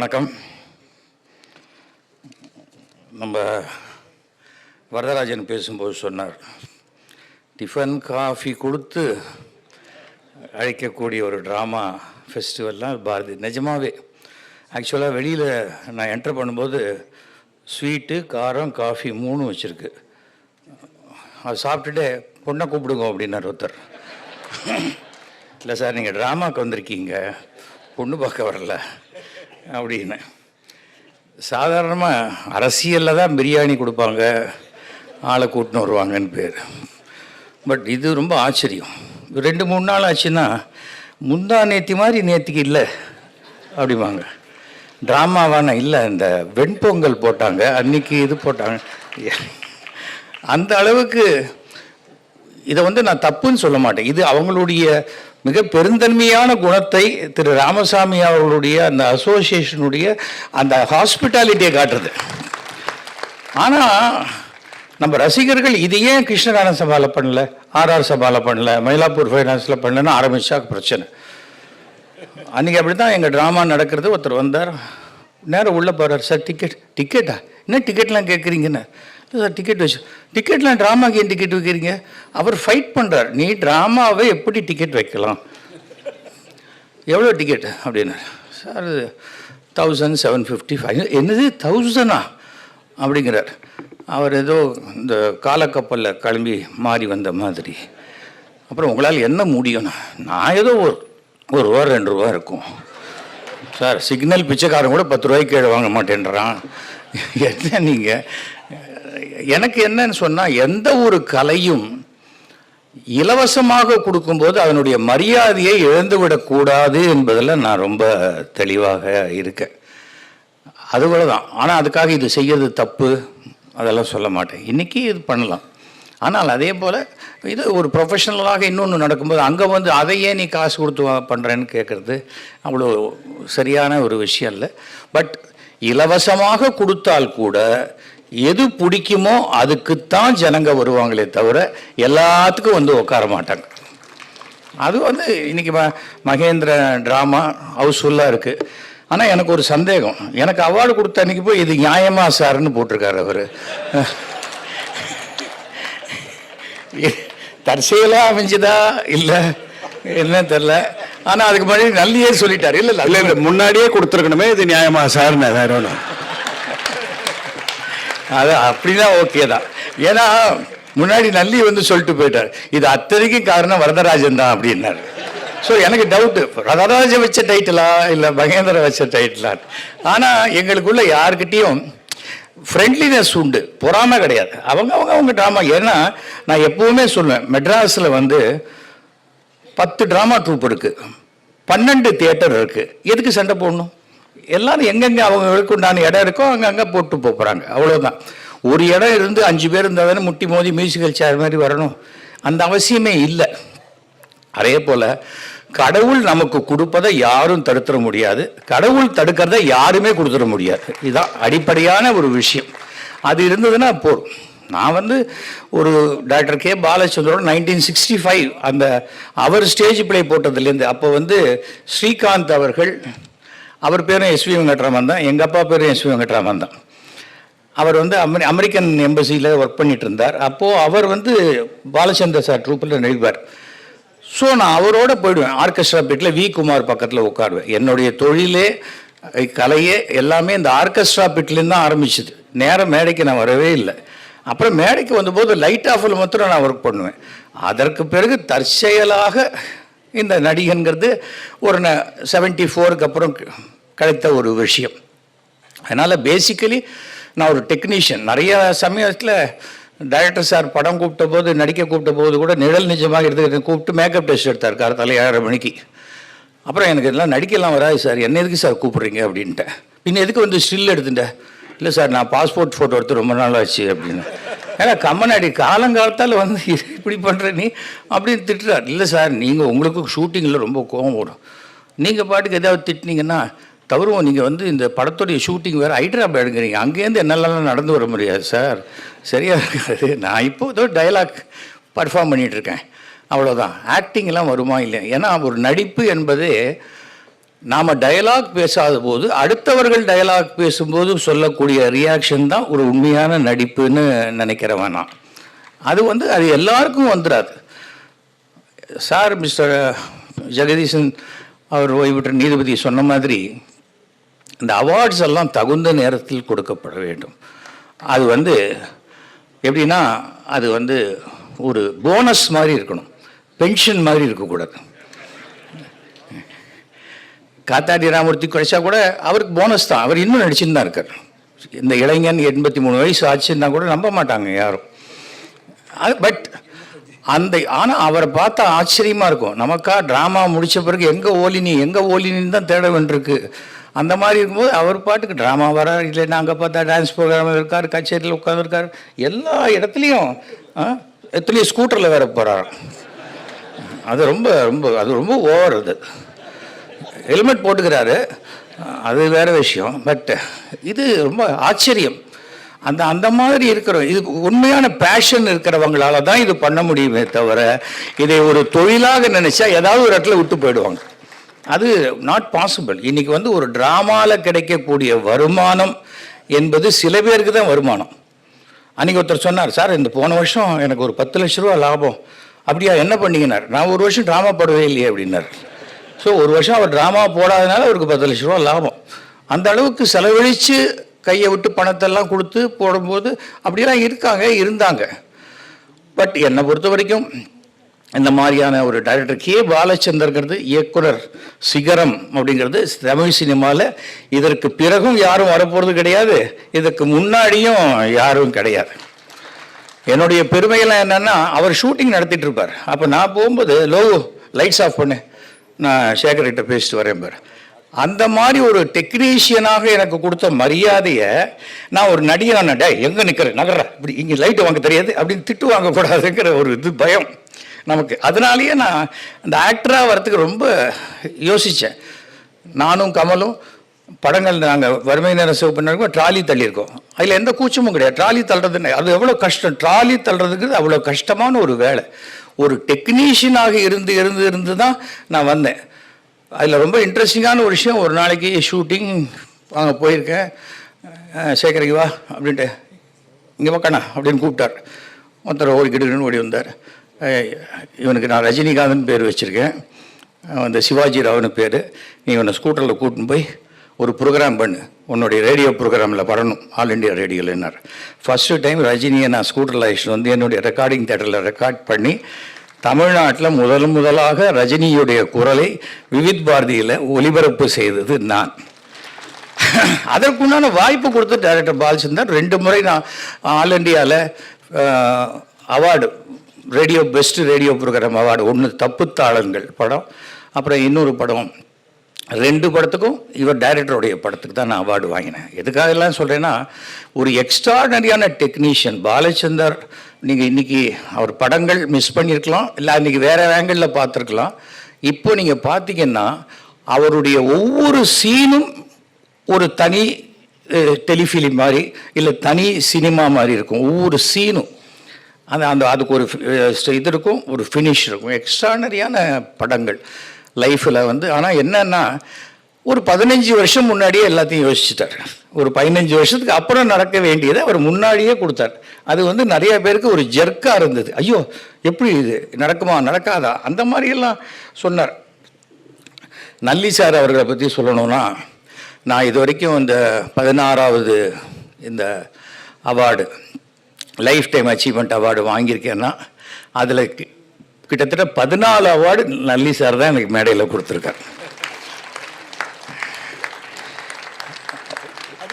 வணக்கம். நம்ம வரதராஜன் பேசும்போது சொன்னார் டிஃபன் காஃபி கொடுத்து அழைக்கக்கூடிய ஒரு ட்ராமா ஃபெஸ்டிவல்லாம் பாரதி. நிஜமாவே ஆக்சுவலாக வெளியில் நான் என்டர் பண்ணும்போது ஸ்வீட்டு காரம் காஃபி மூணும் வச்சுருக்கு. அது சாப்பிட்டுட்டு பொண்ணை கூப்பிடுங்க அப்படின்னார் ஒருத்தர். இல்லை சார் நீங்கள் ட்ராமாவுக்கு வந்திருக்கீங்க பொண்ணு பார்க்க வரல. அப்படின்னு. சாதாரணமாக அரசியலில் தான் பிரியாணி கொடுப்பாங்க ஆளை கூட்டின்னு வருவாங்கன்னு பேர். பட் இது ரொம்ப ஆச்சரியம். ரெண்டு மூணு நாள் ஆச்சுன்னா முந்தா நேத்தி மாதிரி நேத்திக்கு இல்லை அப்படிம்பாங்க. ட்ராமாவான இல்லை இந்த வெண்பொங்கல் போட்டாங்க அன்னைக்கு இது போட்டாங்க. அந்த அளவுக்கு இதை வந்து நான் தப்புன்னு சொல்ல மாட்டேன். இது அவங்களுடைய மிக பெருந்தன்மையான குணத்தை திரு ராமசாமி அவர்களுடைய அந்த அசோசியேஷனுடைய அந்த ஹாஸ்பிட்டாலிட்டியை காட்டுறது. ஆனால் நம்ம ரசிகர்கள் இது ஏன் கிருஷ்ணகான சபாவில் பண்ணல ஆர்ஆர் சபாவில் பண்ணல மயிலாப்பூர் ஃபைனான்ஸில் பண்ணலன்னு ஆரம்பித்தா பிரச்சனை. அன்றைக்கி அப்படி தான் எங்கள் ட்ராமா நடக்கிறது ஒருத்தர் வந்தார் நேரம் உள்ளே போகிறார் சார் டிக்கெட் டிக்கெட்டா என்ன டிக்கெட்லாம் கேட்குறீங்கன்னு சார் டிக்கெட் வச்சு டிக்கெட்லாம் ட்ராமாக்கு ஏன் டிக்கெட் வைக்கிறீங்க? அவர் ஃபைட் பண்ணுறார் நீ ட்ராமாவை எப்படி டிக்கெட் வைக்கலாம்? எவ்வளோ டிக்கெட் அப்படின்னு sir thousand seven fifty five என்னது? தௌசண்டா அப்படிங்கிறார். அவர் ஏதோ இந்த காலக்கப்பலில் கிளம்பி மாறி வந்த மாதிரி. அப்புறம் உங்களால் என்ன முடியும்னா நான் ஏதோ ஒரு ஒரு ரூபா ரெண்டு ரூபா இருக்கும். சார் சிக்னல் பிச்சைக்காரன் கூட பத்து ரூபாய்க்கு கீழே வாங்க மாட்டேன்றான். என்ன நீங்கள் எனக்கு என்னன்னு சொன்னால் எந்த ஒரு கலையும் இலவசமாக கொடுக்கும்போது அதனுடைய மரியாதையை இழந்துவிடக்கூடாது என்பதில் நான் ரொம்ப தெளிவாக இருக்கேன். அது கூட தான். ஆனால் அதுக்காக இது செய்யறது தப்பு அதெல்லாம் சொல்ல மாட்டேன். இன்றைக்கி இது பண்ணலாம். ஆனால் அதே போல் இது ஒரு ப்ரொஃபஷனலாக இன்னொன்று நடக்கும்போது அங்கே வந்து அதையே நீ காசு கொடுத்து வா- பண்ணுறேன்னு கேட்குறது அவ்வளோ சரியான ஒரு விஷயம் இல்லை. பட் இலவசமாக கொடுத்தால் கூட எது பிடிக்குமோ அதுக்குத்தான் ஜனங்க வருவாங்களே தவிர எல்லாத்துக்கும் வந்து உட்கார மாட்டாங்க. அது வந்து இன்னைக்கு ம மகேந்திர ட்ராமா ஹவுஸ்ஃபுல்லாக இருக்குது ஆனால் எனக்கு ஒரு சந்தேகம். எனக்கு அவார்டு கொடுத்த அன்னைக்கு போய் இது நியாயமா சார்னு போட்டிருக்காரு அவர். தற்செயலாக அமைஞ்சுதா? இல்லை என்ன தெரில ஆனால் அதுக்கு முன்னாடி நல்லியே சொல்லிட்டார். இல்லை நல்ல இல்லை முன்னாடியே கொடுத்துருக்கணுமே இது நியாயமா சார்னு வேற ஒன்று அது அப்படின்னா ஓகே தான். ஏன்னா முன்னாடி நல்லி வந்து சொல்லிட்டு போயிட்டார். இது அத்தனைக்கும் காரணம் வரதராஜன் தான் அப்படின்னாரு. ஸோ எனக்கு டவுட்டு வரதராஜன் வச்ச டைட்டிலா இல்லை மகேந்திர வச்ச டைட்டிலா ஆனால் எங்களுக்குள்ள யாருக்கிட்டேயும் ஃப்ரெண்ட்லினஸ் உண்டு. பொறாமை கிடையாது. அவங்க அவங்க அவங்க ட்ராமா ஏன்னா நான் எப்பவுமே சொல்லுவேன் மெட்ராஸில் வந்து பத்து ட்ராமா ட்ரூப் இருக்குது பன்னெண்டு தியேட்டர் இருக்குது எதுக்கு சண்டை போடணும்? எல்லாரும் எங்கெங்கே அவங்களுக்கு உண்டான இடம் இருக்கோ அங்கங்கே போட்டு போகிறாங்க அவ்வளோதான் ஒரு இடம் இருந்து அஞ்சு பேர் இருந்தால் தானே முட்டி மோதி மியூசிக்கல் சேர் மாதிரி வரணும். அந்த அவசியமே இல்லை. அதே போல் கடவுள் நமக்கு கொடுப்பதை யாரும் தடுத்துட முடியாது. கடவுள் தடுக்கிறத யாருமே கொடுத்துட முடியாது. இதுதான் அடிப்படையான ஒரு விஷயம். அது இருந்ததுன்னா போதும். நான் வந்து ஒரு டாக்டர் கே பாலச்சந்திரோட நைன்டீன் சிக்ஸ்டி ஃபைவ் அந்த அவர் ஸ்டேஜ் பிளே போட்டதுலேருந்து அப்போ வந்து ஸ்ரீகாந்த் அவர்கள் அவர் பேரும் எஸ்வி வெங்கட்ராமன் தான். எங்கள் அப்பா பேரும் எஸ்வி வெங்கட்ராமன் தான். அவர் வந்து அமெரி அமெரிக்கன் எம்பசியில் ஒர்க் பண்ணிட்டு இருந்தார் அப்போது அவர் வந்து பாலச்சந்திர சார் ட்ரூப்பில் நடிப்பார் ஸோ நான் அவரோட போயிடுவேன். ஆர்கெஸ்ட்ரா பீட்டில் வி குமார் பக்கத்தில் உட்காருவேன். என்னுடைய தொழிலே கலையே எல்லாமே இந்த ஆர்கெஸ்ட்ரா பீட்லேருந்து தான் ஆரம்பிச்சுது. நேரம் மேடைக்கு நான் வரவே இல்லை. அப்புறம் மேடைக்கு வந்தபோது லைட் ஆஃபில் மாத்திரம் நான் ஒர்க் பண்ணுவேன். அதற்கு பிறகு தற்செயலாக இந்த நடிகன்கிறது ஒரு ந செவன்ட்டி ஃபோருக்கு அப்புறம் கிடைத்த ஒரு விஷயம். அதனால் பேசிக்கலி நான் ஒரு டெக்னீஷியன் நிறைய சமயத்தில் டைரக்டர் சார் படம் கூப்பிட்ட போது நடிக்க கூப்பிட்ட போது கூட நிழல் நிஜமாக எடுத்து கூப்பிட்டு மேக்கப் டெஸ்ட் எடுத்தார் காலத்தால ஏழரை மணிக்கு. அப்புறம் எனக்கு இதெல்லாம் நடிக்கலாம் வராது சார் என்ன எதுக்கு சார் கூப்பிட்றீங்க அப்படின்ட்டேன். பின்ன எதுக்கு வந்து ஸ்டில் எடுத்துட்டேன் இல்லை சார் நான் பாஸ்போர்ட் ஃபோட்டோ எடுத்து ரொம்ப நாள் ஆச்சு அப்படின்னு. ஏன்னா கம்மநாடி காலங்காலத்தால் வந்து இப்படி பண்ணுற நீ? அப்படின்னு திட்டுறார். இல்லை சார் நீங்கள் உங்களுக்கு ஷூட்டிங்கில் ரொம்ப கோவம் வரும். நீங்கள் பாட்டுக்கு ஏதாவது திட்டினீங்கன்னா தவறுவோம் நீங்கள் வந்து இந்த படத்துடைய ஷூட்டிங் வேறு ஹைதராபாத் எடுக்கிறீங்க. அங்கேருந்து என்னெல்லாம் நடந்து வர முடியாது சார். சரியாக இருக்காது. நான் இப்போ ஏதோ டைலாக் பர்ஃபார்ம் பண்ணிகிட்ருக்கேன் அவ்வளோதான் ஆக்டிங்லாம் வருமா இல்லை ஏன்னா ஒரு நடிப்பு என்பது நாம் டயலாக் பேசாத போது அடுத்தவர்கள் டயலாக் பேசும்போது சொல்லக்கூடிய ரியாக்ஷன் தான் ஒரு உண்மையான நடிப்புன்னு நினைக்கிறவன் நான். அது வந்து அது எல்லாருக்கும் வந்துடாது சார் மிஸ்டர் ஜெகதீசன் அவர் ஓய்வுற்ற நீதிபதி சொன்ன மாதிரி இந்த அவார்ட்ஸ் எல்லாம் தகுந்த நேரத்தில் கொடுக்கப்பட வேண்டும். அது வந்து எப்படின்னா அது வந்து ஒரு போனஸ் மாதிரி இருக்கணும். பென்ஷன் மாதிரி இருக்கக்கூடாது. காத்தாடி ராமூர்த்தி கிடைச்சா கூட அவருக்கு போனஸ் தான். அவர் இன்னும் நடிச்சுன்னு தான் இருக்கார். இந்த இளைஞன் எண்பத்தி மூணு வயசு ஆச்சுன்னா கூட நம்ப மாட்டாங்க யாரும். அது பட் அந்த ஆனால் அவரை பார்த்தா ஆச்சரியமாக இருக்கும். நமக்கா ட்ராமா முடித்த பிறகு எங்கே ஓலினி எங்கே ஓலினின்னு தான் தேட வேண்டியிருக்கு. அந்த மாதிரி இருக்கும்போது அவர் பாட்டுக்கு ட்ராமா வரார். இல்லைன்னா அங்கே பார்த்தா டான்ஸ் ப்ரோக்ராம் இருக்கார் கச்சேரியில் உட்காந்துருக்கார் எல்லா இடத்துலையும் ஆ, எத்தனையோ ஸ்கூட்டரில் வேற போகிறார் அது ரொம்ப ரொம்ப அது ரொம்ப ஓவர் அது. ஹெல்மெட் போட்டுக்கிறாரு. அது வேற விஷயம். பட் இது ரொம்ப ஆச்சரியம். அந்த அந்த மாதிரி இருக்கிற இது உண்மையான பேஷன் இருக்கிறவங்களால தான் இது பண்ண முடியுமே தவிர இதை ஒரு தொழிலாக நினச்சா ஏதாவது ஒரு இடத்துல விட்டு போயிடுவாங்க. அது நாட் பாசிபிள் இன்றைக்கி வந்து ஒரு ட்ராமாவில் கிடைக்கக்கூடிய வருமானம் என்பது சில பேருக்கு தான் வருமானம். அன்றைக்கி ஒருத்தர் சொன்னார் சார் இந்த போன வருஷம் எனக்கு ஒரு பத்து லட்ச ரூபா லாபம். அப்படியா என்ன பண்ணீங்கன்னார்? நான் ஒரு வருஷம் ட்ராமா போடவே இல்லையே அப்படின்னார். ஸோ ஒரு வருஷம் அவர் ட்ராமா போடாதனால அவருக்கு பத்து லட்ச ரூபா லாபம். அந்த அளவுக்கு செலவழித்து கையை விட்டு பணத்தெல்லாம் கொடுத்து போடும்போது அப்படிலாம் இருக்காங்க இருந்தாங்க. பட் என்னை பொறுத்த வரைக்கும் இந்த மாதிரியான ஒரு டைரக்டர் கே பாலச்சந்தர்ங்கிறது இயக்குனர் சிகரம் அப்படிங்கிறது தமிழ் சினிமாவில் இதற்கு பிறகும் யாரும் வரப்போகிறது கிடையாது. இதற்கு முன்னாடியும் யாரும் கிடையாது. என்னுடைய பெருமையெல்லாம் என்னன்னா அவர் ஷூட்டிங் நடத்திட்டு இருப்பார். அப்போ நான் போகும்போது லோ லைட்ஸ் ஆஃப் பண்ணு. நான் சேகர்கிட்ட பேசிட்டு வரேன் பாரு. அந்த மாதிரி ஒரு டெக்னீஷியனாக எனக்கு கொடுத்த மரியாதையை நான் ஒரு நடிகரான டே எங்கே நிற்கிறேன் நகர்ற. இப்படி இங்கே லைட்டு வாங்க தெரியாது. அப்படின்னு திட்டு வாங்கக்கூடாதுங்கிற ஒரு இது பயம் நமக்கு. அதனாலேயே நான் அந்த ஆக்டராக வரத்துக்கு ரொம்ப யோசித்தேன் நானும் கமலும் படங்கள் நாங்கள் வறுமை நேரம் சேவ் பண்ணிருக்கோம் ட்ராலி தள்ளியிருக்கோம். அதில் எந்த கூச்சமும் கிடையாது. ட்ராலி தள்ளுறதுன்னு அது எவ்வளோ கஷ்டம்? ட்ராலி தள்ளுறதுக்கு அவ்வளோ கஷ்டமான ஒரு வேலை. ஒரு டெக்னீஷியனாக இருந்து இருந்து இருந்து தான் நான் வந்தேன். அதில் ரொம்ப இன்ட்ரெஸ்டிங்கான ஒரு விஷயம் ஒரு நாளைக்கு ஷூட்டிங் அங்கே போயிருக்கேன். சேகரிக்கு வா அப்படின்ட்டு. இங்கே மக்கண்ணா அப்படின்னு கூப்பிட்டார். ஒருத்தர் ஓடிக்கிட்டு ஓடி வந்தார். இவனுக்கு நான் ரஜினிகாந்தன் பேர் வச்சுருக்கேன். அந்த சிவாஜி ராவ்னு பேர். நீ இவனை ஸ்கூட்டரில் கூட்டின்னு போய் ஒரு ப்ரோக்ராம் பண்ணு. உன்னுடைய ரேடியோ ப்ரோக்ராமில் வரணும். ஆல் இண்டியா ரேடியோலன்னார் ஃபஸ்ட்டு டைம் ரஜினியை நான் ஸ்கூட்டரில் அழைச்சிட்டு வந்து என்னுடைய ரெக்கார்டிங் தேட்டரில் ரெக்கார்ட் பண்ணி தமிழ்நாட்டில் முதல் முதலாக ரஜினியுடைய குரலை விவித் பாரதியில் ஒலிபரப்பு செய்தது நான். அதற்குண்டான வாய்ப்பு கொடுத்து டைரக்டர் பாலச்சந்தர் ரெண்டு முறை நான் all இண்டியாவில் award radio best radio programme award ஒன்று தப்புத்தாளங்கள் படம் அப்புறம் இன்னொரு படம் ரெண்டு படத்துக்கும் இவர் டைரக்டருடைய படத்துக்கு தான் நான் அவார்டு வாங்கினேன். எதுக்காக எல்லாம் சொல்கிறேன்னா ஒரு எக்ஸ்ட்ராடனரியான டெக்னீஷியன் பாலச்சந்தர் நீங்கள் இன்றைக்கி அவர் படங்கள் மிஸ் பண்ணியிருக்கலாம் இல்லை அன்றைக்கி வேறு ஆங்கிளில் பார்த்துருக்கலாம். இப்போ நீங்கள் பார்த்தீங்கன்னா அவருடைய ஒவ்வொரு சீனும் ஒரு தனி டெலிஃபிலிம் மாதிரி இல்லை தனி சினிமா மாதிரி இருக்கும். ஒவ்வொரு சீனும் அந்த அந்த அதுக்கு ஒரு இது இருக்கும் ஒரு ஃபினிஷ் இருக்கும். எக்ஸ்ட்ரானரியான படங்கள். லைஃப்பில் வந்து ஆனால் என்னன்னா ஒரு பதினஞ்சு வருஷம் முன்னாடியே எல்லாத்தையும் யோசிச்சுட்டார். ஒரு பதினஞ்சு வருஷத்துக்கு அப்புறம் நடக்க வேண்டியதை அவர் முன்னாடியே கொடுத்தார். அது வந்து நிறைய பேருக்கு ஒரு ஜெர்க்காக இருந்தது. ஐயோ எப்படி இது? நடக்குமா? நடக்காதா? அந்த மாதிரியெல்லாம் சொன்னார். நல்லி சார் அவர்களை பற்றி சொல்லணும்னா நான் இது வரைக்கும் இந்த பதினாறாவது இந்த award life time achievement award வாங்கியிருக்கேன்னா அதில் கிட்டத்தட்ட பதினாலு அவார்டு நல்லி சார் தான் எனக்கு மேடையில் கொடுத்துருக்கார்.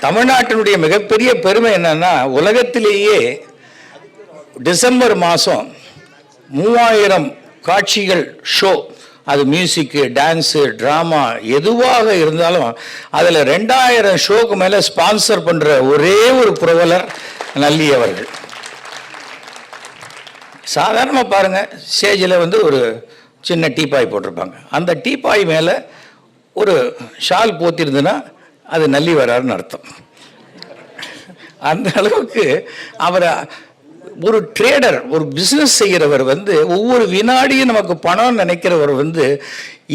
தமிழ்நாட்டினுடைய மிகப்பெரிய பெருமை என்னன்னா உலகத்திலேயே டிசம்பர் மாதம் மூவாயிரம் காட்சிகள் ஷோ அது மியூசிக்கு டான்ஸு ட்ராமா எதுவாக இருந்தாலும் அதில் ரெண்டாயிரம் ஷோக்கு மேலே ஸ்பான்சர் பண்ணுற ஒரே ஒரு புரவலர் நல்லி அவர்கள். சாதாரணமாக பாருங்கள் ஸ்டேஜில் வந்து ஒரு சின்ன டீப்பாய் போட்டிருப்பாங்க. அந்த டீப்பாய் மேலே ஒரு ஷால் போத்திருந்துன்னா அது நல்லி வராருன்னு அர்த்தம். அந்த அளவுக்கு அவரை ஒரு ட்ரேடர் ஒரு பிஸ்னஸ் செய்கிறவர் வந்து ஒவ்வொரு வினாடியும் நமக்கு பணம் நினைக்கிறவர் வந்து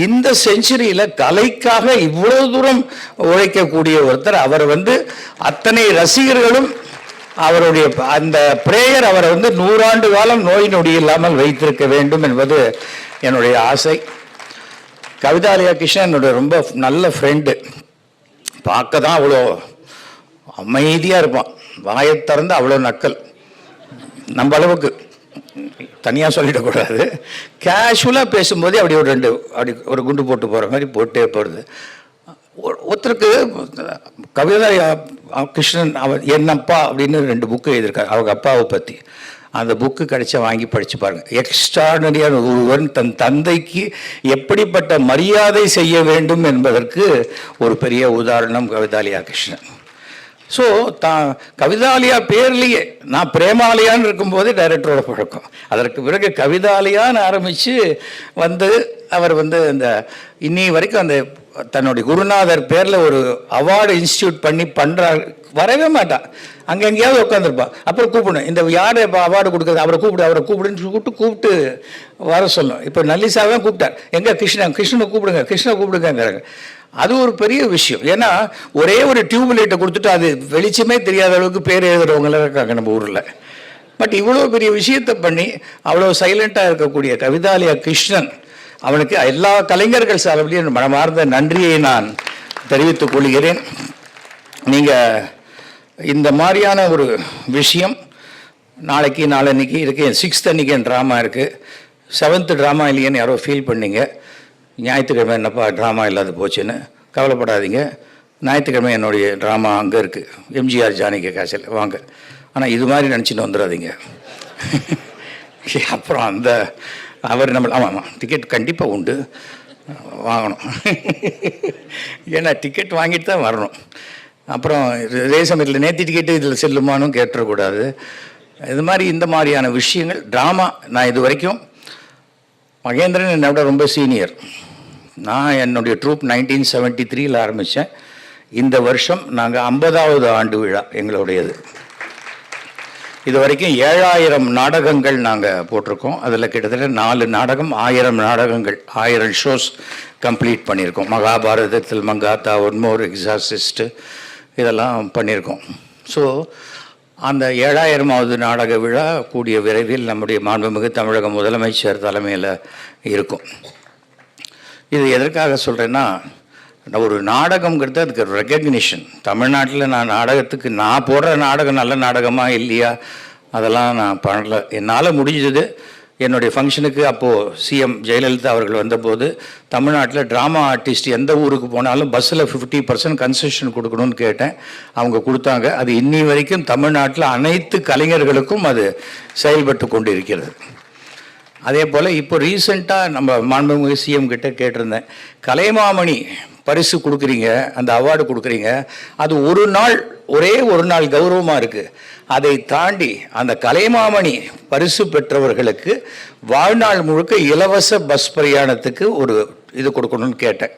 இந்த செஞ்சுரியில் கலைக்காக இவ்வளோ தூரம் உழைக்கக்கூடிய ஒருத்தர். அவர் வந்து அத்தனை ரசிகர்களும் அவருடைய அந்த பிரேயர் அவரை வந்து நூறாண்டு காலம் நோய் நொடி இல்லாமல் வைத்திருக்க வேண்டும் என்பது என்னுடைய ஆசை. கவிதாலயா கிருஷ்ணன் என்னுடைய ரொம்ப நல்ல ஃப்ரெண்டு பார்க்க தான் அவ்வளோ அமைதியாக இருப்பான். வாயை திறந்து அவ்வளோ நக்கல். நம்ம அளவுக்கு. தனியாக சொல்லிடக்கூடாது. கேஷுவலாக பேசும்போதே அப்படி ஒரு ரெண்டு அப்படி ஒரு குண்டு போட்டு போகிற மாதிரி போட்டே போகிறது ஒருத்தருக்கு கவிதா கிருஷ்ணன் அவர் என்னப்பா அப்படின்னு ரெண்டு புக்கு எழுதியிருக்காரு. அவங்க அப்பாவை பற்றி அந்த புக்கு கிடைச்சா வாங்கி படித்து பாருங்கள் எக்ஸ்ட்ராடனரியான ஒருவன் தன் தந்தைக்கு எப்படிப்பட்ட மரியாதை செய்ய வேண்டும் என்பதற்கு ஒரு பெரிய உதாரணம் கவிதாலியா கிருஷ்ணன். ஸோ தான் கவிதாலயா பேர்லேயே நான் பிரேமாலயான்னு இருக்கும்போதே டைரக்டரோட பழக்கம். அதற்கு பிறகு கவிதாலயான்னு ஆரம்பித்து வந்து அவர் வந்து இந்த இன்னி வரைக்கும் அந்த தன்னுடைய குருநாதர் பேரில் ஒரு அவார்டு இன்ஸ்டியூட் பண்ணி பண்ணுறாரு வரவே மாட்டான். அங்கே எங்கேயாவது உட்காந்துருப்பான் அப்புறம் கூப்பிடணும். இந்த யார் இப்போ அவார்டு கொடுக்குறது? அவரை கூப்பிடு அவரை கூப்பிடுன்னு கூப்பிட்டு கூப்பிட்டு வர சொல்லணும். இப்போ நல்லிசாவை கூப்பிட்டார். எங்கே? கிருஷ்ணன் கிருஷ்ணனை கூப்பிடுங்க கிருஷ்ணனை கூப்பிடுங்கிறாங்க அது ஒரு பெரிய விஷயம். ஏன்னா ஒரே ஒரு டியூப் லைட்டை கொடுத்துட்டு அது வெளிச்சமே தெரியாத அளவுக்கு பேர் எழுதுறவங்களாம் இருக்காங்க நம்ம ஊரில். பட் இவ்வளோ பெரிய விஷயத்தை பண்ணி அவ்வளோ சைலண்ட்டாக இருக்கக்கூடிய கவிதாலயா கிருஷ்ணன் அவனுக்கு எல்லா கலைஞர்கள் சார்பிலையும் மனமார்ந்த நன்றியை நான் தெரிவித்துக் கொள்கிறேன். நீங்கள் இந்த மாதிரியான ஒரு விஷயம் நாளைக்கு நாளன்னைக்கு இருக்கு. சிக்ஸ்த் அன்னைக்கு என் ட்ராமா இருக்குது செவன்த்து ட்ராமா இல்லையேன்னு யாரோ ஃபீல் பண்ணீங்க. ஞாயிற்றுக்கிழமை என்னப்பா ட்ராமா இல்லாத போச்சுன்னு கவலைப்படாதீங்க. ஞாயிற்றுக்கிழமை என்னுடைய ட்ராமா அங்கே இருக்குது எம்ஜிஆர் ஜானகி காசில். வாங்க. ஆனால் இது மாதிரி நினச்சிட்டு வந்துடாதீங்க அப்புறம் அந்த அவர் நம்ம ஆமாம் ஆமாம் டிக்கெட் கண்டிப்பாக உண்டு. வாங்கணும். ஏன்னா டிக்கெட் வாங்கிட்டு தான் வரணும். அப்புறம் இதே சமயத்தில் நேற்று டிக்கெட்டு இதில் செல்லுமானும் கேட்டுறக்கூடாது. இது மாதிரி இந்த மாதிரியான விஷயங்கள் ட்ராமா நான் இது வரைக்கும் மகேந்திரன் என்னை விட ரொம்ப சீனியர் நான் என்னுடைய ட்ரூப் நைன்டீன் செவன்ட்டி த்ரீயில் ஆரம்பித்தேன் இந்த வருஷம் நாங்கள் ஐம்பதாவது ஆண்டு விழா எங்களுடையது. இது வரைக்கும் ஏழாயிரம் நாடகங்கள் நாங்கள் போட்டிருக்கோம். அதில் கிட்டத்தட்ட நாலு நாடகம் ஆயிரம் நாடகங்கள் ஆயிரம் ஷோஸ் கம்ப்ளீட் பண்ணியிருக்கோம். மகாபாரதத்தில் மங்காத்தா ஒன்மோர் எக்ஸாசிஸ்ட்டு இதெல்லாம் பண்ணியிருக்கோம். ஸோ அந்த ஏழாயிரமாவது நாடக விழா கூடிய விரைவில் நம்முடைய மாண்புமிகு தமிழக முதலமைச்சர் தலைமையில் இருக்கும். இது எதற்காக சொல்கிறேன்னா ஒரு நாடகங்கிறது அதுக்கு ரெக்கக்னிஷன் தமிழ்நாட்டில் நான் நாடகத்துக்கு நான் போடுற நாடகம் நல்ல நாடகமாக இல்லையா? அதெல்லாம் நான் பண்ணல. என்னால் முடிஞ்சது என்னுடைய ஃபங்க்ஷனுக்கு அப்போது சிஎம் ஜெயலலிதா அவர்கள் வந்தபோது தமிழ்நாட்டில் ட்ராமா ஆர்டிஸ்ட் எந்த ஊருக்கு போனாலும் பஸ்ஸில் ஃபிஃப்டி பர்சன்ட் கன்செஷன் கொடுக்கணும்னு கேட்டேன். அவங்க கொடுத்தாங்க. அது இன்னி வரைக்கும் தமிழ்நாட்டில் அனைத்து கலைஞர்களுக்கும் அது செயல்பட்டு கொண்டு இருக்கிறது அதே போல் இப்போ ரீசெண்டாக நம்ம மாண்புமிகு சிஎம் கிட்டே கேட்டிருந்தேன். கலைமாமணி பரிசு கொடுக்குறீங்க அந்த அவார்டு கொடுக்குறீங்க. அது ஒரு நாள் ஒரே ஒரு நாள் கௌரவமாக இருக்குது அதை தாண்டி அந்த கலைமாமணி பரிசு பெற்றவர்களுக்கு வாழ்நாள் முழுக்க இலவச பஸ் பிரயாணத்துக்கு ஒரு இது கொடுக்கணும்னு கேட்டேன்.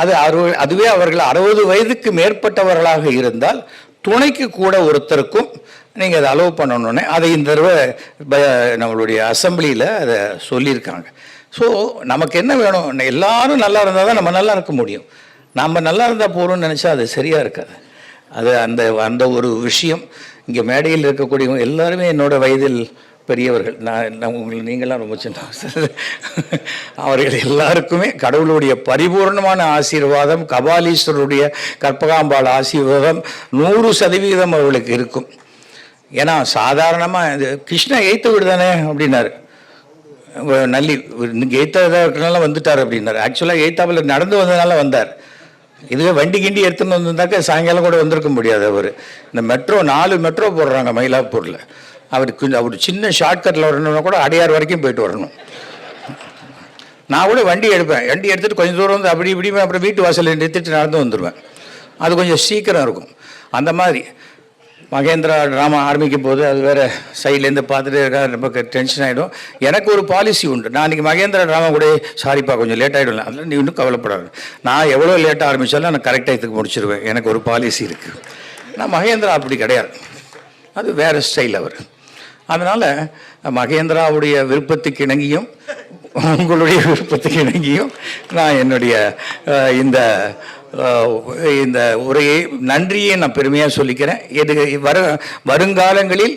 அது அறு அதுவே அவர்கள் அறுபது வயதுக்கு மேற்பட்டவர்களாக இருந்தால் துணைக்கு கூட ஒருத்தருக்கும் நீங்கள் அதை அலோவ் பண்ணணுன்னே அதை இந்த தடவை நம்மளுடைய அசம்பிளியில் அதை சொல்லியிருக்காங்க. ஸோ நமக்கு என்ன வேணும்? எல்லாரும் நல்லா இருந்தால் தான் நம்ம நல்லா இருக்க முடியும். நம்ம நல்லா இருந்தால் போகிறோம்னு நினச்சா அது சரியாக இருக்காது. அது அந்த அந்த ஒரு விஷயம். இங்கே மேடையில் இருக்கக்கூடியவங்க எல்லாருமே என்னோட வயதில் பெரியவர்கள். நான் நான் உங்களை நீங்களாம் ரொம்ப சின்ன அவர்கள் எல்லாருக்குமே கடவுளுடைய பரிபூர்ணமான ஆசீர்வாதம் கபாலீஸ்வரருடைய கற்பகாம்பாள் ஆசீர்வாதம் நூறு சதவீதம் அவர்களுக்கு இருக்கும். ஏன்னா சாதாரணமாக இது கிருஷ்ணா எய்த்து விடுதானே அப்படின்னாரு. நல்லி இங்கே எய்த்தாக இருக்கிறனால வந்துட்டார் அப்படின்னாரு. ஆக்சுவலாக எய்த்தாவில் நடந்து வந்ததுனால வந்தார். இதுவே வண்டி கிண்டி எடுத்துன்னு வந்திருந்தாக்க சாயங்காலம் கூட வந்திருக்க முடியாது அவர். இந்த மெட்ரோ நாலு மெட்ரோ போடுறாங்க மயிலாப்பூரில். அவர் கொஞ்சம் அவர் சின்ன ஷார்ட்கட்டில் வரணும்னா கூட அடையார் வரைக்கும் போயிட்டு வரணும். நான் கூட வண்டி எடுப்பேன். வண்டி எடுத்துகிட்டு கொஞ்சம் தூரம் வந்து அப்படி இப்படி அப்புறம் வீட்டு வாசலில் நிறுத்திட்டு நடந்து வந்துடுவேன் அது கொஞ்சம் சீக்கிரம் இருக்கும். அந்த மாதிரி மகேந்திரா ட்ராமா ஆரம்பிக்கும் போது அது வேறு சைட்லேருந்து பார்த்துட்டு இருக்கா ரொம்ப டென்ஷன் ஆகிடும் எனக்கு ஒரு பாலிசி உண்டு. நான் இன்றைக்கி மகேந்திரா ட்ராமா கூட சாரிப்பா கொஞ்சம் லேட் ஆகிடும் அதில் நீ இன்னும் கவலைப்படாது. நான் எவ்வளோ லேட்டாக ஆரம்பித்தாலும் நான் கரெக்ட் இதுக்கு முடிச்சிருவேன். எனக்கு ஒரு பாலிசி இருக்குது நான் மகேந்திரா அப்படி கிடையாது. அது வேறு ஸ்டைல் அவர். அதனால் மகேந்திராவுடைய விருப்பத்துக்கு இணங்கியும் உங்களுடைய விருப்பத்துக்கு இணங்கியும் நான் என்னுடைய இந்த இந்த உரையை நன்றியை நான் பெருமையாக சொல்லிக்கிறேன். எது வர வருங்காலங்களில்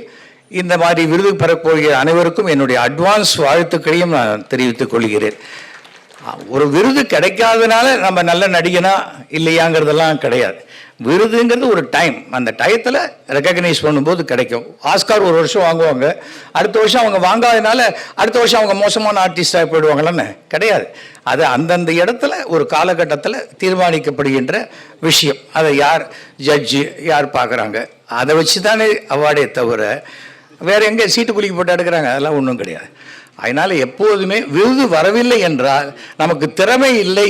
இந்த மாதிரி விருது பெறப்போகிற அனைவருக்கும் என்னுடைய அட்வான்ஸ் வாழ்த்துக்களையும் நான் தெரிவித்துக் கொள்கிறேன். ஒரு விருது கிடைக்காதனால நம்ம நல்ல நடிகனா இல்லையாங்கிறதெல்லாம் கிடையாது. விருதுங்கிறது ஒரு டைம் அந்த டயத்தில் ரெக்கக்னைஸ் பண்ணும்போது கிடைக்கும். ஆஸ்கார் ஒரு வருஷம் வாங்குவாங்க. அடுத்த வருஷம் அவங்க வாங்காதனால அடுத்த வருஷம் அவங்க மோசமான ஆர்டிஸ்டாக போயிடுவாங்களான்னு கிடையாது. அது அந்தந்த இடத்துல ஒரு காலகட்டத்தில் தீர்மானிக்கப்படுகின்ற விஷயம். அதை யார் ஜட்ஜு யார் பார்க்குறாங்க? அதை வச்சு தானே அவார்டே தவிர வேற எங்கே சீட்டு குலுக்கி போட்டு எடுக்கிறாங்க? அதெல்லாம் ஒன்றும் கிடையாது. அதனால எப்போதுமே விருது வரவில்லை என்றால் நமக்கு திறமை இல்லை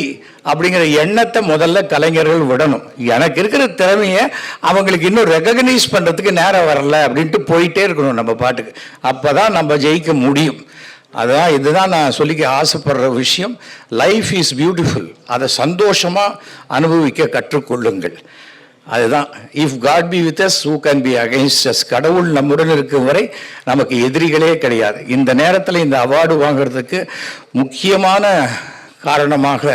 அப்படிங்கிற எண்ணத்தை முதல்ல கலைஞர்கள் விடணும். எனக்கு இருக்கிற திறமையை அவங்களுக்கு இன்னும் ரெகக்னைஸ் பண்ணுறதுக்கு நேரம் வரல அப்படின்ட்டு போயிட்டே இருக்கணும் நம்ம பாட்டுக்கு. அப்போ தான் நம்ம ஜெயிக்க முடியும். அதான் இதுதான் நான் சொல்லிக்க ஆசைப்படுற விஷயம். லைஃப் இஸ் பியூட்டிஃபுல் அதை சந்தோஷமாக அனுபவிக்க கற்றுக்கொள்ளுங்கள். அதுதான். If God be with us who can be against us கடவுள் நம்முடன் இருக்கும் வரை நமக்கு எதிரிகளே கிடையாது. இந்த நேரத்தில் இந்த அவார்டு வாங்குறதுக்கு முக்கியமான காரணமாக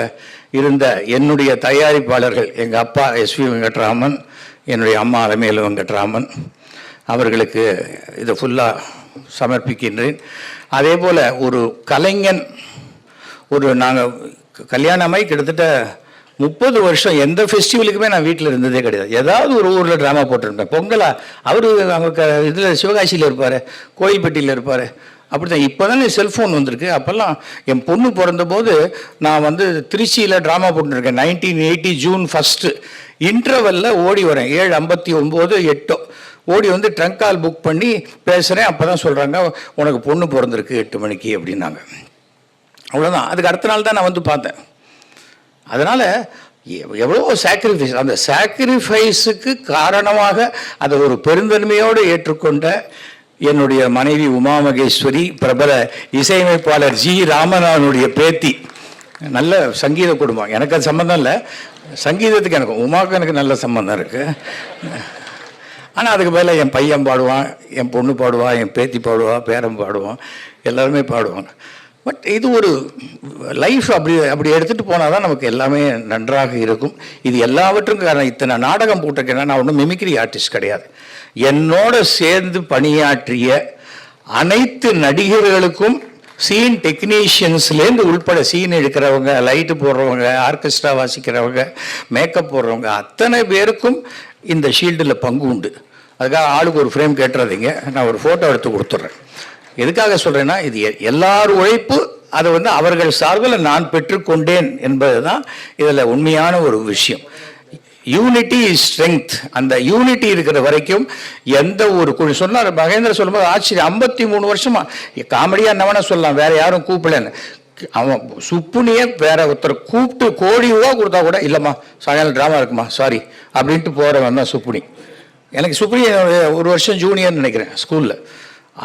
இருந்த என்னுடைய தயாரிப்பாளர்கள் எங்கள் அப்பா எஸ்வி வெங்கட்ராமன் என்னுடைய அம்மா அலமேலு வெங்கட்ராமன் அவர்களுக்கு இதை ஃபுல்லாக சமர்ப்பிக்கின்றேன். அதே போல் ஒரு கலைஞன் ஒரு நாங்கள் கல்யாணமாய் கிட்டத்தட்ட முப்பது வருஷம் எந்த ஃபெஸ்டிவலுக்குமே நான் வீட்டில் இருந்ததே கிடையாது. ஏதாவது ஒரு ஊரில் ட்ராமா போட்டிருப்பேன் பொங்கலா அவர் அவங்க இதில் சிவகாசியில் இருப்பார் கோயில்பட்டியில் இருப்பார். அப்படி தான் இப்போ தானே செல்ஃபோன் வந்திருக்கு. அப்போல்லாம் என் பொண்ணு பிறந்தபோது நான் வந்து திருச்சியில் ட்ராமா போட்டுருக்கேன். நைன்டீன் எயிட்டி ஜூன் ஃபஸ்ட்டு இன்டர்வெல்ல ஓடி வரேன். ஏழு ஐம்பத்தி ஒம்பது எட்டோ. ஓடி வந்து ட்ரங்க் கால் புக் பண்ணி பேசுகிறேன் அப்போ தான் சொல்கிறாங்க உனக்கு பொண்ணு பிறந்திருக்கு எட்டு மணிக்கு அப்படின்னாங்க. அவ்வளோதான் அதுக்கு அடுத்த நாள் தான் நான் வந்து பார்த்தேன். அதனால் எவ்வளோ சாக்ரிஃபைஸ் அந்த சாக்ரிஃபைஸுக்கு காரணமாக அதை ஒரு பெருந்தன்மையோடு ஏற்றுக்கொண்ட என்னுடைய மனைவி உமா மகேஸ்வரி பிரபல இசையமைப்பாளர் ஜி ராமநாதனுடைய பேத்தி. நல்ல சங்கீத குடும்பம் எனக்கு அது சம்மந்தம் இல்லை. சங்கீதத்துக்கு எனக்கு உமாவுக்கு எனக்கு நல்ல சம்மந்தம் இருக்குது ஆனால் அதுக்கு மேலே என் பையன் பாடுவான் என் பொண்ணு பாடுவான் என் பேத்தி பாடுவான் பேரன் பாடுவான் எல்லாருமே பாடுவாங்க. பட் இது ஒரு லைஃப் அப்படி அப்படி எடுத்துகிட்டு போனால் தான் நமக்கு எல்லாமே நன்றாக இருக்கும். இது எல்லாவற்றுக்கும் காரணம் இத்தனை நாடகம் போட்டிருக்கேன்னா நான் ஒன்றும் மிமிக்ரி ஆர்டிஸ்ட் கிடையாது. என்னோட சேர்ந்து பணியாற்றிய அனைத்து நடிகர்களுக்கும் சீன் டெக்னீஷியன்ஸ்லேருந்து உள்பட சீன் எடுக்கிறவங்க லைட்டு போடுறவங்க ஆர்கெஸ்ட்ரா வாசிக்கிறவங்க மேக்கப் போடுறவங்க அத்தனை பேருக்கும் இந்த ஷீல்டில் பங்கு உண்டு. அதுக்காக ஆளுக்கு ஒரு ஃப்ரேம் கேட்டுறாதீங்க. நான் ஒரு ஃபோட்டோ எடுத்து கொடுத்துட்றேன். எதுக்காக சொல்கிறேன்னா இது எ- எல்லார் உழைப்பு அதை வந்து அவர்கள் சார்பில் நான் பெற்றுக்கொண்டேன் என்பது தான் இதில் உண்மையான ஒரு விஷயம். யூனிட்டி இஸ் ஸ்ட்ரென்த் அந்த யூனிட்டி இருக்கிற வரைக்கும் எந்த ஒரு குழு சொன்னார் மகேந்திர சொல்லும்போது ஆச்சரியம். ஐம்பத்தி மூணு வருஷமா காமெடியாக என்ன சொல்லலாம் வேற யாரும் கூப்பிடலன்னு. அவன் சுப்புனியே வேற ஒருத்தர் கூப்பிட்டு கோடி ரூபா கொடுத்தா கூட இல்லைம்மா சாயங்காலம் ட்ராமா இருக்குமா சாரி அப்படின்ட்டு போகிறவன் தான் சுப்புனி. எனக்கு சுப்புனி ஒரு வருஷம் ஜூனியர்னு நினைக்கிறேன் ஸ்கூலில்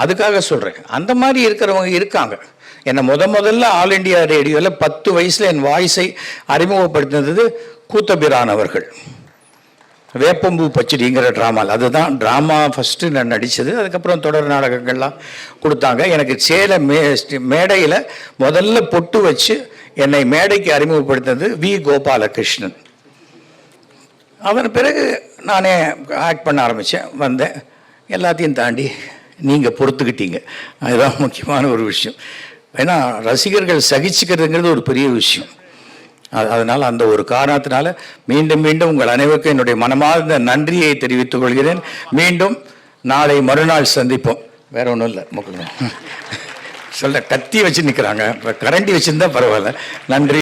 அதுக்காக சொல்கிறேன் அந்த மாதிரி இருக்கிறவங்க இருக்காங்க. என்னை முத முதல்ல ஆல் இண்டியா ரேடியோவில் பத்து வயசில் என் வாய்ஸை அறிமுகப்படுத்தினது கூத்தபிரான் அவர்கள். வேப்பம்பூ பச்சடிங்கிற ட்ராமாவில் அதுதான் ட்ராமா ஃபஸ்ட்டு நான் நடித்தது அதுக்கப்புறம் தொடர் நாடகங்கள்லாம் கொடுத்தாங்க. எனக்கு சேல மே மேடையில் முதல்ல பொட்டு வச்சு என்னை மேடைக்கு அறிமுகப்படுத்தினது வி. கோபாலகிருஷ்ணன். அதன் பிறகு நானே ஆக்ட் பண்ண ஆரம்பித்தேன் வந்தேன். எல்லாத்தையும் தாண்டி நீங்கள் பொறுத்துக்கிட்டீங்க. அதுதான் முக்கியமான ஒரு விஷயம். ஏன்னா ரசிகர்கள் சகிச்சுக்கிறதுங்கிறது ஒரு பெரிய விஷயம். அதனால் அந்த ஒரு காரணத்தினால மீண்டும் மீண்டும் உங்கள் அனைவருக்கும் என்னுடைய மனமார்ந்த நன்றியை தெரிவித்துக் கொள்கிறேன். மீண்டும் நாளை மறுநாள் சந்திப்போம். வேற ஒன்றும் இல்லை மக்கள். சொல்ல கத்தி வச்சு நிற்கிறாங்க கரண்டி வச்சுருந்தா பரவாயில்ல. நன்றி.